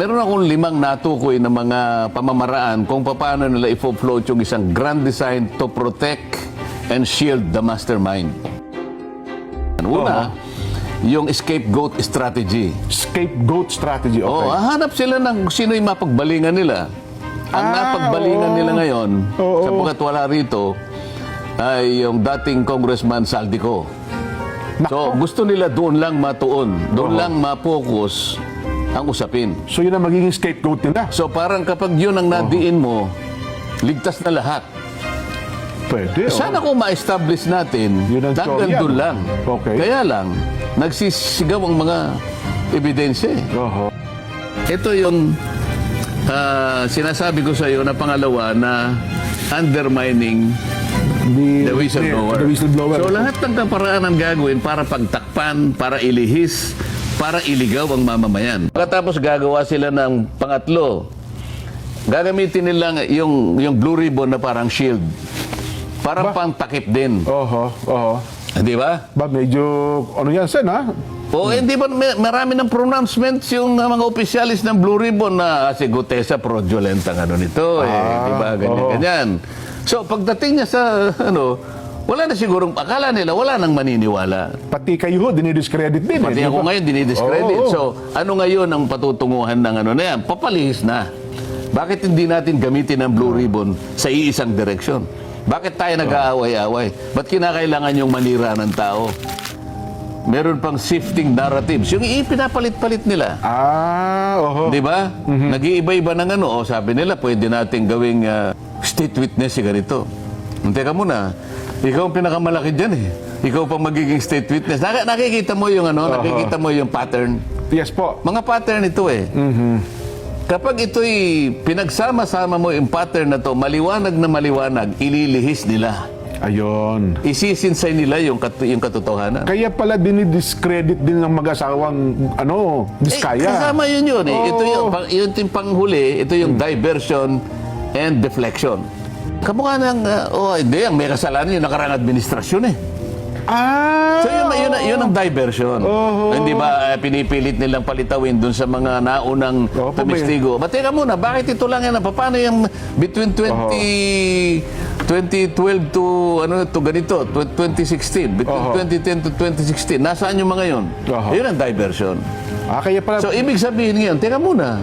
Meron akong limang natukoy na mga pamamaraan kung paano nila i-float yung isang grand design to protect and shield the mastermind. Una, yung scapegoat strategy. Scapegoat strategy. Okay. Oo, hahanap sila ng sino yung mapagbalingan nila. Ang Ah, napagbalingan oo. nila ngayon, Oo. sapagkat wala rito, ay yung dating Congressman Saldico. So, gusto nila doon lang matuon, doon Oo. lang ma-focus ang usapin. So yun ang magiging scapegoat nila. So, parang kapag yun ang nadiin mo, ligtas na lahat. Pwede. oh. Sana kung ma-establish natin, Yun ang hanggang doon no? lang. Okay. Kaya lang, nagsisigaw ang mga ebidensya eh. Oho. Ito yung ah, sinasabi ko sa iyo na pangalawa na undermining The, the whistleblower. The whistleblower. So lahat ng kaparaan ang gagawin para pagtakpan, para ilihis, para iligaw ang mamamayan. Pagkatapos gagawa sila ng pangatlo, gagamitin nila yung, yung blue ribbon na parang shield. Para pang takip din. Oho. Oho. Di ba? Ba, medyo, ano yan, Sen, ha? O hindi ba may, marami ng pronouncements yung mga opisyalis ng Blue Ribbon na ah, si Gutesa fraudulent ang ano nito eh, Ah, di ba? Ganyan, oo. ganyan. So pagdating niya sa ano, wala na sigurong akala nila wala nang maniniwala. Pati kayo dinidiscredit din. Pati eh, ako ngayon dinidiscredit. Oo. So ano ngayon ang patutunguhan ng ano na yan? Papalihis na. Bakit hindi natin gamitin ang Blue Ribbon sa iisang direksyon? Bakit tayo nag-aaway-away? Ba't kinakailangan yung manira ng tao? Meron pang shifting narratives. Yung ipinapalit-palit nila. Ah, oho. Di ba? Nag-iiba-iba ng ano. O sabi nila, pwede natin gawing ah, state witness si ganito. Teka muna, ikaw ang pinakamalaki dyan eh. Ikaw pa magiging state witness. Nak- nakikita mo yung ano, nakikita mo yung pattern. Yes po. Mga pattern ito eh. Kapag ito'y pinagsama-sama mo yung pattern na to, maliwanag na maliwanag, ililihis nila. Ayun. Isisinsay nila yung, kat- yung katotohanan. Kaya pala dinidiscredit din ng mag-asawang, ano, Eh, diskaya. kasama yun yun eh. Ito yung, Oo. pang, yun yung panghuli, ito yung diversion and deflection. Kamukha ng, uh, oh hindi, ang may kasalanan yung nakarang administrasyon eh. Ah! So yun, yun, yun ang diversion. Oo. Hindi ba eh, pinipilit nilang palitawin dun sa mga naunang Opo, tumistigo? But teka muna, bakit ito lang yan? Paano yung between 20, 2012 to, ano to ganito, tw- 2016, between Oho. 2010 to 2016, nasaan yung mga yun? Oho. Yun ang diversion. Ah, kaya pala, So, ibig sabihin ngayon, teka muna,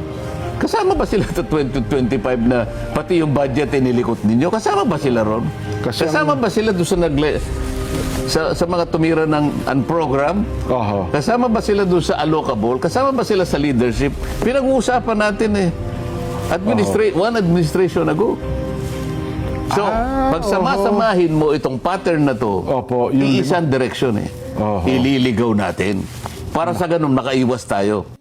kasama ba sila sa 2025 na pati yung budget ay nilikot ninyo? Kasama ba sila ron? Kasi kasama ba sila doon sa nagle... Sa, sa mga tumira ng unprogram? Oho. Kasama ba sila doon sa allocable? Kasama ba sila sa leadership? Pinag-uusapan natin eh. Administra- one administration ago. So, Ah, pag samasamahin mo itong pattern na to, Opo, yung iisang direksyon eh. Oho. Ililigaw natin. Para sa ganun, nakaiwas tayo.